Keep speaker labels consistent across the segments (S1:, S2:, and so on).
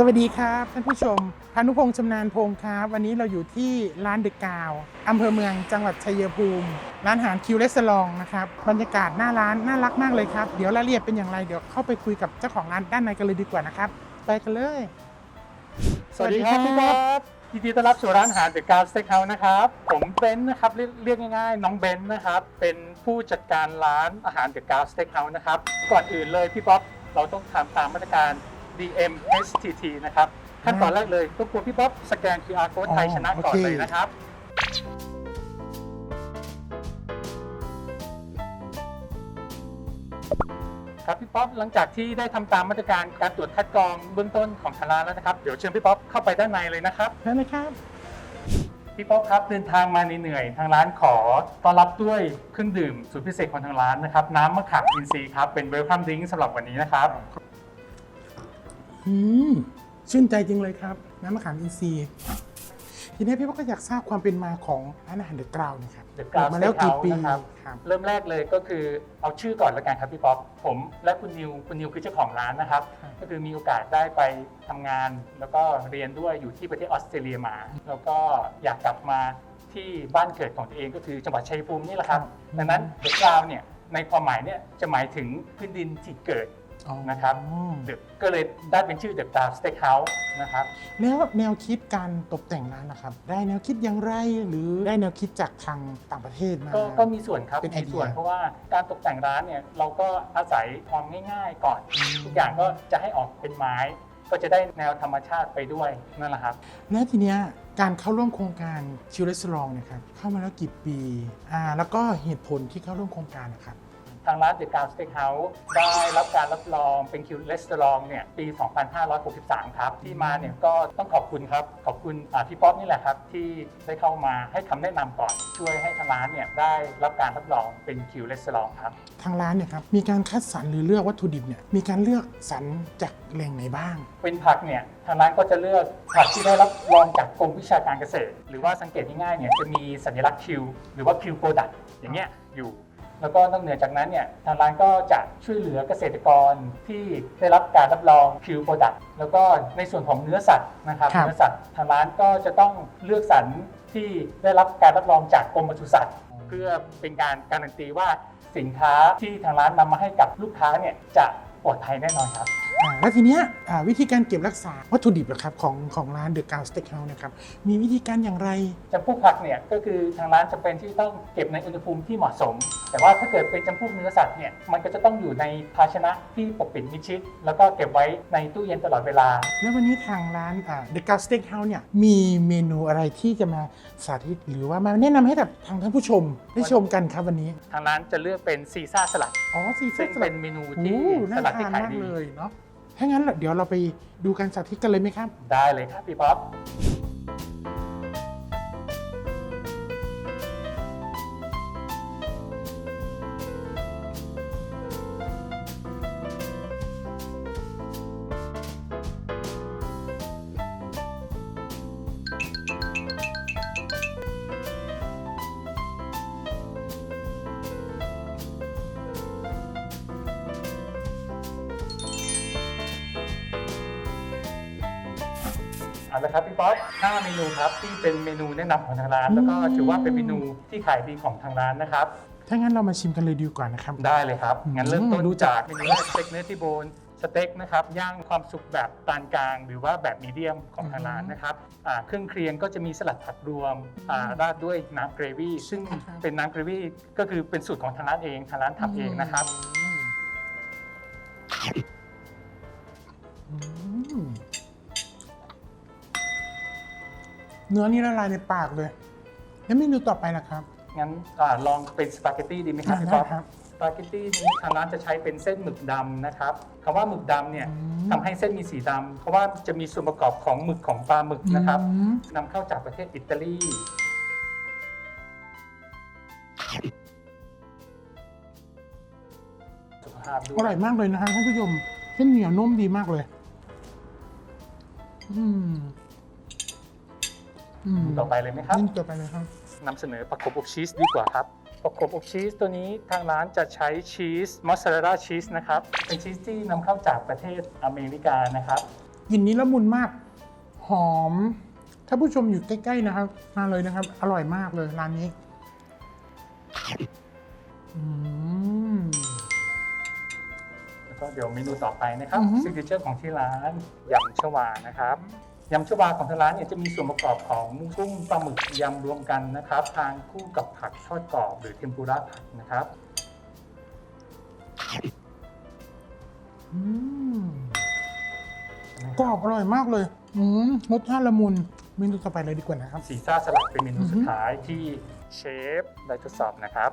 S1: สวัสดีครับท่านผู้ชมพานุพงษ์ชำนาญพงศ์ครับ วันนี้เราอยู่ที่ร้านเดอะกาวอำเภอเมืองจังหวัดชัยภูมิ ร้านอาหารคิวเลสลองนะครับ บรรยากาศหน้าร้านน่ารักมากเลยครับ เดี๋ยวรายละเอียดเป็นอย่างไรเดี๋ยวเข้าไปคุยกับเจ้าของร้านด้านในกันเลยดีกว่านะครับ ไปกันเลย
S2: สวัสดีครับพี่บ๊อบยินดีต้อนรับสู่ร้านอาหารเดอะการ์สเต็กเฮาส์นะครับ ผมเบนซ์นะครับเรียกเรียกง่ายๆ น้องเบนซ์นะครับ เป็นผู้จัดการร้านอาหารเดอะการ์สเต็กเฮาส์นะครับ ก่อนอื่นเลยพี่บ๊อบเราต้องทำตามมาตรการ DMSTT นะครับ ขั้นตอนแรกเลยรบกวนพี่บ๊อบสแกน QR code ไทยชนะก่อนเลยนะครับ ครับพี่ป๊อปหลังจากที่ได้ทำตามมาตรการการตรวจคัดกรองเบื้องต้นของทางร้านแล้วนะครับ เดี๋ยวเชิญพี่ป๊อปเข้าไปด้านในเลยนะครับ
S1: เชิญเลยครับ
S2: พี่ป๊อปครับเดินทางมาเหนื่อยๆทางร้านขอต้อนรับด้วยเครื่องดื่มสูตรพิเศษของทางร้านนะครับน้ำมะขามอินทรีย์ครับเป็นเวลคัมดริงก์สำหรับวันนี้นะครับ
S1: อืมชื่นใจจริงเลยครับ น้ำมะขามอินทรีย์ทีนี้พี่ว่าก็อยากทราบความเป็นมาของร้านอาหารเดอะกราวนะครับ
S2: The Ground
S1: มาแล้วกี่ปี
S2: Steakhouse นะครับ
S1: ครับ
S2: เริ่มแรกเลยก็คือเอาชื่อก่อนละกันครับพี่ป๊อปผมและคุณนิวคุณนิวคือเจ้าของร้านนะครับ
S1: ครับ
S2: ก็คือมีโอกาสได้ไปทำงาน แล้วก็เรียนด้วยอยู่ที่ประเทศออสเตรเลียมา แล้วก็อยากกลับมาที่บ้านเกิดของตัวเองก็คือจังหวัดชัยภูมินี่แหละครับ ดังนั้นเดอะกราวเนี่ยในความหมายเนี่ยจะหมายถึงพื้นดินที่เกิด
S1: อ๋อ
S2: นะครับ The ก็เลยได้เป็นชื่อ The Ground Steakhouse นะครับ
S1: แล้วแนวคิดการตกแต่งร้านนะครับ ได้แนวคิดอย่างไรหรือได้แนวคิดจากทางต่างประเทศมา
S2: ก็ก็มีส่วนครับ
S1: เป็นไอ
S2: มี
S1: เดีย
S2: ส่วนเพราะว่าการตกแต่งร้านเนี่ยเราก็อาศัยความง่าย ๆ ก่อน ทุกอย่างก็จะให้ออกเป็นไม้ ก็จะได้แนวธรรมชาติไปด้วยนั่นแหละครับ
S1: แล้วทีเนี้ยการเข้าร่วมโครงการชิลเลสลองเนี่ยครับเข้ามาแล้วกี่ปีอ่าแล้วก็เหตุผลที่เข้าร่วมโครงการนะครับ
S2: ทางร้าน The Ground Steakhouse ได้รับการรับรองเป็นคิวเลสเตอรองเนี่ยปี 2563 ครับ ที่มาเนี่ยก็ต้องขอบคุณครับ ขอบคุณอ่าพี่ป๊อปนี่แหละครับ ที่ได้เข้ามาให้คำแนะนำก่อน ช่วยให้ทางร้านเนี่ยได้รับการรับรองเป็นคิวเลสเตอรองครับ
S1: ทางร้านเนี่ยครับมีการคัดสรรหรือเลือกวัตถุดิบเนี่ยมีการเลือกสรรจากแหล่งไหนบ้าง
S2: เป็นผักเนี่ยทางร้านก็จะเลือกผักที่ได้รับรองจากกรมวิชาการเกษตร หรือว่าสังเกตง่ายๆเนี่ยจะมีสัญลักษณ์คิวหรือว่าคิวโปรดักต์อย่างเงี้ยอยู่ แล้วก็นอกเหนือจากนั้นเนี่ยทางร้านก็จะช่วยเหลือเกษตรกรที่ได้รับการรับรองคิวโปรดักต์แล้วก็ในส่วนของเนื้อสัตว์นะครับ
S1: ครับ
S2: เนื้อสัตว์ทางร้านก็จะต้องเลือกสรรที่ได้รับการรับรองจากกรมปศุสัตว์ เพื่อเป็นการการันตีว่าสินค้าที่ทางร้านนำมาให้กับลูกค้าเนี่ยจะปลอดภัยแน่นอนครับ
S1: อ่าแล้วทีเนี้ยอ่าวิธีการเก็บรักษาวัตถุดิบนะครับของของร้านเดอะกาวสเต็กเฮาส์นะครับมีวิธีการอย่างไร
S2: จำพวกผักเนี่ยก็คือทางร้านจำเป็นที่ต้องเก็บในอุณหภูมิที่เหมาะสมแต่ว่าถ้าเกิดเป็นจำพวกเนื้อสัตว์เนี่ยมันก็จะต้องอยู่ในภาชนะที่ปกปิดมิดชิด แล้วก็เก็บไว้ในตู้เย็นตลอดเวลา
S1: แล้ววันนี้ทางร้านเดอะกาวสเต็กเฮาส์เนี่ยมีเมนูอะไรที่จะมาสาธิต หรือว่ามาแนะนำให้กับทางท่านผู้ชมได้ชมกันครับวันนี้
S2: ทางร้านจะเลือกเป็นซีซ่าสลัด
S1: อ๋อซี
S2: ซึ่
S1: ซ่างสลั
S2: เป็
S1: ด
S2: นเมนู
S1: โอ้
S2: ที่
S1: น่า
S2: สลัดที่
S1: ทาน
S2: ขาย
S1: มาก
S2: ดี
S1: เลยเนาะถ้างั้นเดี๋ยวเราไปดูการสาธิตกันเลยไหมครับ
S2: ได้เลยครับพี่ป๊อป เอาละครับพี่ป๊อป5เมนูครับที่เป็นเมนูแนะนำของทางร้าน แล้วก็ถือว่าเป็นเมนูที่ขายดีของทางร้านนะครับ
S1: ถ้างั้นเรามาชิมกันเลยดีกว่านะครับ
S2: ได้เลยครับ งั้นเริ่มต้น
S1: ดูจาก
S2: จากเมนูแรกสเต็กเนื้อที่โบนสเต็กนะครับย่างความสุกแบบปานกลาง หรือว่าแบบมีเดียมของทางร้านนะครับอ่าเครื่องเคียงก็จะมีสลัดผักรวมอ่าราดด้วยน้ำเกรวี่ซึ่งเป็นน้ำเกรวี่ก็คือเป็นสูตรของทางร้านเองทางร้านทำเองนะครับ
S1: อื เนื้อนี่ละลายในปากเลย แล้วเมนูต่อไปนะครับ
S2: งั้นอาลองเป็นสปาเกตตี้ดีไหมครับ
S1: อ่า
S2: พี่
S1: ได้
S2: ป๊อป
S1: ครับ
S2: สปาเกตตี้นี้ทางร้านจะใช้เป็นเส้นหมึกดำนะครับคำว่าหมึกดำเนี่ย
S1: อืม
S2: ทำให้เส้นมีสีดำเพราะว่าจะมีส่วนประกอบของหมึกของปลาหมึกนะครับ
S1: อืม
S2: นำเข้าจากประเทศอิตาลี สุขภาพด้
S1: อ
S2: ว
S1: ร่อยยมากเลยนะครับท่านผู้ชมเส้นเหนียวนุ่มดีมากเลย อืม อืม
S2: ต่อไปเลยไหมครับ
S1: นี่ต่อไปเลยครับ
S2: นำเสนอประกบอกชีสดีกว่าครับ ประกบอกชีสตัวนี้ทางร้านจะใช้ชีสมอสซาเรลล่าชีสนะครับ เป็นชีสที่นำเข้าจากประเทศอเมริกานะครับ
S1: กลิ่นนี้ละมุนมาก หอม ถ้าผู้ชมอยู่ใกล้ๆนะครับ มาเลยนะครับ อร่อยมากเลยร้านนี้อืม
S2: แล้วก็เดี๋ยวเมนูต่อไปนะครับ
S1: อือฮึ
S2: ซิกเนเจอร์ของที่ร้านยำชวานะครับ ยำชวาของทางร้านเนี่ยจะมีส่วนประกอบของกุ้งปลาหมึกยำรวมกันนะครับ ทานคู่กับผักทอดกรอบหรือเทมปุระผักนะครับ
S1: อืมกรอบอร่อยมากเลย อืมรสชาติละมุนเมนูต่อไปเลยดีกว่านะครับ
S2: ซีซ่าสลัดเป็นเมนู
S1: อือฮึ
S2: สุดท้ายที่เชฟได้ทดสอบนะครับ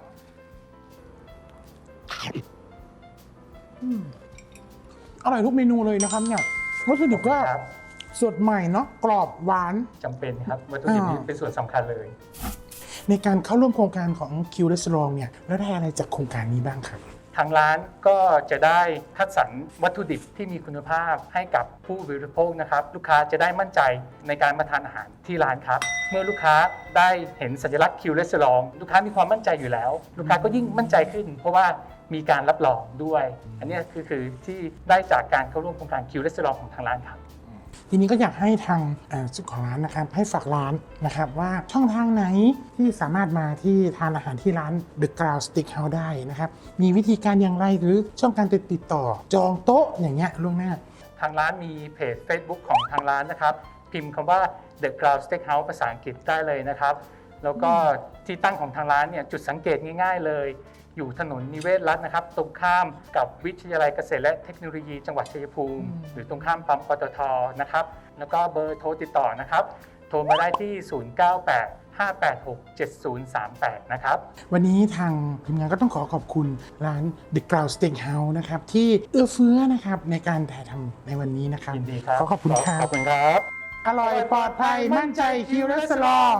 S1: อืมอร่อยทุกเมนูเลยนะครับเนี่ยวัตถุดิบก็
S2: ครับ
S1: สดใหม่เนาะกรอบหวาน
S2: จำเป็นครับวัตถุดิบนี้
S1: อ่า
S2: เป็นส่วนสำคัญเลย
S1: ในการเข้าร่วมโครงการของ Q Restaurant เนี่ยแล้วได้อะไรจากโครงการนี้บ้างครับ
S2: ทางร้านก็จะได้คัดสรรวัตถุดิบที่มีคุณภาพให้กับผู้บริโภคนะครับ ลูกค้าจะได้มั่นใจในการมาทานอาหารที่ร้านครับ เมื่อลูกค้าได้เห็นสัญลักษณ์คิวเรสลองลูกค้ามีความมั่นใจอยู่แล้ว ลูกค้าก็ยิ่งมั่นใจขึ้น เพราะว่ามีการรับรองด้วย อันเนี้ยคือคือที่ได้จากการเข้าร่วมโครงการคิวเรสลองของทางร้านครับ
S1: ทีนี้ก็อยากให้ทางเอ่อเจ้าของร้านนะครับให้ฝากร้านนะครับว่าช่องทางไหนที่สามารถมาที่ทานอาหารที่ร้าน The Ground Steakhouse ได้นะครับมีวิธีการอย่างไรหรือช่องการติดต่อ จองโต๊ะอย่างเงี้ยล่วงหน้า
S2: ทางร้านมีเพจ Facebook ของทางร้านนะครับ พิมพ์คำว่า The Ground Steakhouse ภาษาอังกฤษได้เลยนะครับ แล้วก็ที่ตั้งของทางร้านเนี่ยจุดสังเกตง่าย ๆ เลย อยู่ถนนนิเวศรัฐนะครับ ตรงข้ามกับวิทยาลัยเกษตรและเทคโนโลยีจังหวัดชัยภูมิ
S1: อืม
S2: หรือตรงข้ามปั๊มปตทนะครับ แล้วก็เบอร์โทรติดต่อนะครับ โทรมาได้ที่ 098 586 7038 นะครับ
S1: วันนี้ทางทีมงานก็ต้องขอขอบคุณร้าน The Ground Steakhouse นะครับ ที่เอื้อเฟื้อนะครับในการถ่ายทำในวันนี้นะครับ
S2: ยินดีครับ
S1: ขอขอบคุณครับ
S2: ขอบคุณครับ
S1: อร่อยปลอดภัยมั่นใจคิวเรสลอง